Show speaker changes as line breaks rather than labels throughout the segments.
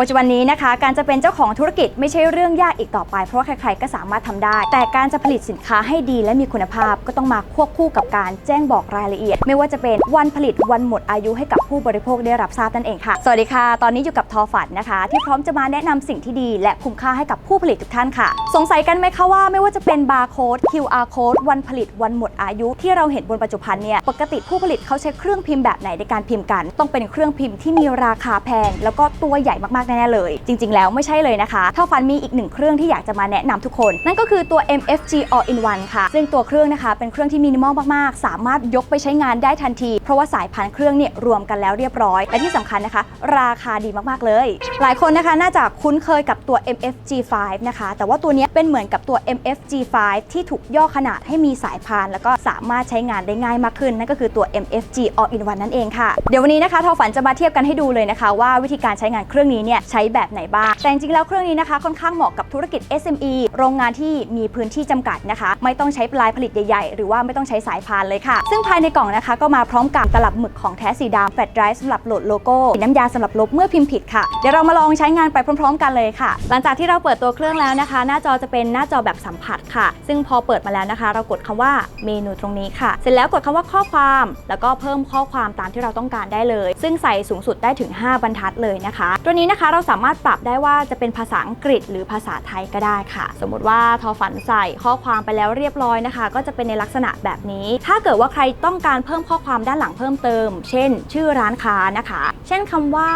ปัจจุบันนี้นะคะการจะเป็นเจ้าของธุรกิจไม่ใช่เรื่องยากอีกต่อไป เพราะว่าใครๆก็สามารถทำได้ แต่การจะผลิตสินค้าให้ดีและมีคุณภาพก็ต้องมาควบคู่กับการแจ้งบอกรายละเอียด ไม่ว่าจะเป็นวันผลิตวันหมดอายุให้กับผู้บริโภคได้รับทราบนั่นเองค่ะ สวัสดีค่ะ ตอนนี้อยู่กับทอฝันนะคะ ที่พร้อมจะมาแนะนำสิ่งที่ดีและคุ้มค่าให้กับผู้ผลิตทุกท่านค่ะ สงสัยกันไหมคะว่าไม่ว่าจะเป็นบาร์โค้ด QR code วันผลิตวันหมดอายุที่เราเห็นบนปัจจุบันเนี่ยปกติผู้ผลิตเขาใช้เครื่องพิมพ์แบบไหนในการพิมพ์กัน ต้องเป็นเครื่องพิมพ์ที่มีราคาแพง แล้วก็ตัวใหญ่มากๆแน่ๆเลย จริง ๆ แล้วไม่ใช่เลยนะคะเท่าฟันมีอีกหนึ่งเครื่องที่อยากจะมาแนะนำทุกคน นั่นก็คือตัว MFG All in One ค่ะ ซึ่งตัวเครื่องนะคะเป็นเครื่องที่มินิมอลมาก ๆ สามารถยกไปใช้งานได้ทันที เพราะว่าสายพันธุ์เครื่องเนี่ยรวมกันแล้วเรียบร้อย และที่สำคัญนะคะ ราคาดีมาก ๆ เลย หลายคนนะคะน่าจะคุ้นเคยกับตัว MFG5 นะคะ แต่ว่าตัวนี้เป็นเหมือนกับตัว MFG5 ที่ถูกย่อขนาดให้มีสายพาน แล้วก็สามารถใช้งานได้ง่ายมากขึ้น นั่นก็คือตัว MFG All in One นั่นเองค่ะ เดี๋ยววันนี้นะคะทอฝันจะมาเทียบกันให้ดูเลยนะคะ ว่าวิธีการใช้งานเครื่องนี้เนี่ยใช้แบบไหนบ้าง แต่จริงๆแล้วเครื่องนี้นะคะค่อนข้างเหมาะกับธุรกิจ SME โรงงานที่มีพื้นที่จำกัดนะคะ ไม่ต้องใช้ปลายผลิตใหญ่ ๆ หรือว่าไม่ต้องใช้สายพานเลยค่ะ ซึ่งภายในกล่องนะคะก็มาพร้อมกับตลับหมึกของแท้สีดำแฟลชไดรฟ์สำหรับโหลดโลโก้น้ำยาสำหรับลบเมื่อพิมพ์ผิดค่ะเดี๋ยวเรามาลองใช้งานไปพร้อม ๆ กันเลยค่ะ หลังจากที่เราเปิดตัวเครื่องแล้วนะคะ หน้าจอจะเป็นหน้าจอแบบสัมผัสค่ะ ซึ่งพอเปิดมาแล้วนะคะ เรากดคำว่าเมนูตรงนี้ค่ะ เสร็จแล้วกดคำว่าข้อความ แล้วก็เพิ่มข้อความตามที่เราต้องการได้เลย ซึ่งใส่สูงสุดได้ถึง 5 บรรทัดเลยนะคะ ตัวนี้นะคะเราสามารถปรับได้ว่าจะเป็นภาษาอังกฤษหรือภาษาไทยก็ได้ค่ะ สมมติว่าทอฝันใส่ข้อความไปแล้วเรียบร้อยนะคะ ก็จะเป็นในลักษณะแบบนี้ ถ้าเกิดว่าใครต้องการเพิ่มข้อความด้านหลังเพิ่มเติม เช่น ชื่อร้านค้านะคะ เช่นคำว่า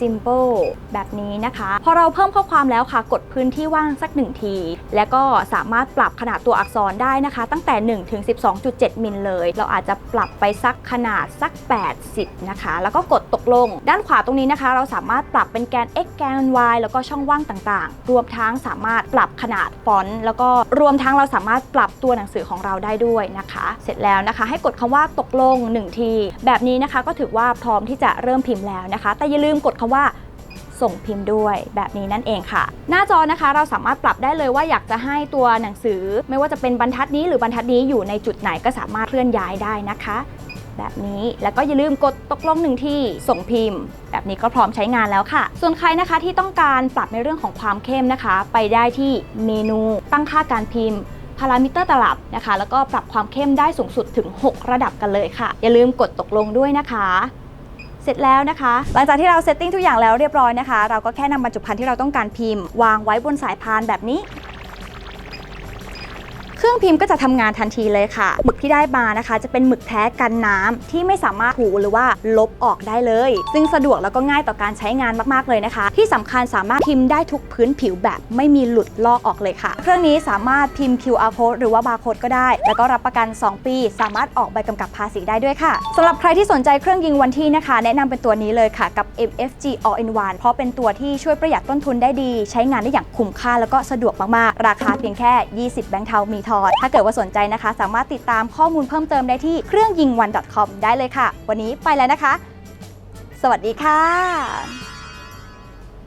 simple แบบนี้นะคะ พอเราเพิ่มข้อความแล้วค่ะ กดพื้นที่ว่างสักหนึ่งที แล้วก็สามารถปรับขนาดตัวอักษรได้นะคะ ตั้งแต่1ถึง12.7 มิลเลย เราอาจจะปรับไปสักขนาดสัก 80 นะคะ แล้วก็กดตกลง ด้านขวาตรงนี้นะคะ เราสามารถปรับเป็นแกน x แกน y แล้วก็ช่องว่างต่างๆ รวมทั้งสามารถปรับขนาดฟอนต์แล้วก็รวมทั้งเราสามารถปรับตัวหนังสือของเราได้ด้วยนะคะ เสร็จแล้วนะคะ ให้กดคำว่าตกลง 1 ที แบบนี้นะคะก็ถือว่าพร้อมที่จะเริ่มพิมพ์แล้วนะคะ แต่อย่าลืมกดคำว่าส่งพิมพ์ด้วยแบบนี้นั่นเองค่ะ หน้าจอนะคะเราสามารถปรับได้เลยว่าอยากจะให้ตัวหนังสือ ไม่ว่าจะเป็นบรรทัดนี้หรือบรรทัดนี้อยู่ในจุดไหนก็สามารถเคลื่อนย้ายได้นะคะ แบบนี้ แล้วก็อย่าลืมกดตกลงหนึ่งที่ส่งพิมพ์ แบบนี้ก็พร้อมใช้งานแล้วค่ะ ส่วนใครนะคะที่ต้องการปรับในเรื่องของความเข้มนะคะ ไปได้ที่เมนูตั้งค่าการพิมพ์พารามิเตอร์ตลับนะคะ แล้วก็ปรับความเข้มได้สูงสุดถึง 6 ระดับกันเลยค่ะ อย่าลืมกดตกลงด้วยนะคะ เสร็จแล้วนะคะ หลังจากที่เราเซตติ้งทุกอย่างแล้วเรียบร้อยนะคะ เราก็แค่นำบรรจุภัณฑ์ที่เราต้องการพิมพ์ วางไว้บนสายพานแบบนี้ เครื่องพิมพ์ก็จะทำงานทันทีเลยค่ะ หมึกที่ได้มานะคะ จะเป็นหมึกแท้กันน้ำที่ไม่สามารถถูหรือว่าลบออกได้เลย ซึ่งสะดวกแล้วก็ง่ายต่อการใช้งานมากๆเลยนะคะ ที่สำคัญสามารถพิมพ์ได้ทุกพื้นผิวแบบไม่มีหลุดลอกออกเลยค่ะ เครื่องนี้สามารถพิมพ์ QR code หรือว่า barcode ก็ได้ แล้วก็รับประกัน 2 ปี สามารถออกใบกำกับภาษีได้ด้วยค่ะสำหรับใครที่สนใจเครื่องยิงวันที่นะคะ แนะนำเป็นตัวนี้เลยค่ะกับ MFG All in One เพราะเป็นตัวที่ช่วยประหยัดต้นทุนได้ดี ใช้งานได้อย่างคุ้มค่าแล้วก็สะดวกมากๆ ราคาเพียงแค่ 20 แบงค์เทามีทอดถ้าเกิดว่าสนใจนะคะ สามารถติดตามข้อมูลเพิ่มเติมได้ที่เครื่องยิงวัน .com ได้เลยค่ะ วันนี้ไปแล้วนะคะ สวัสดีค่ะ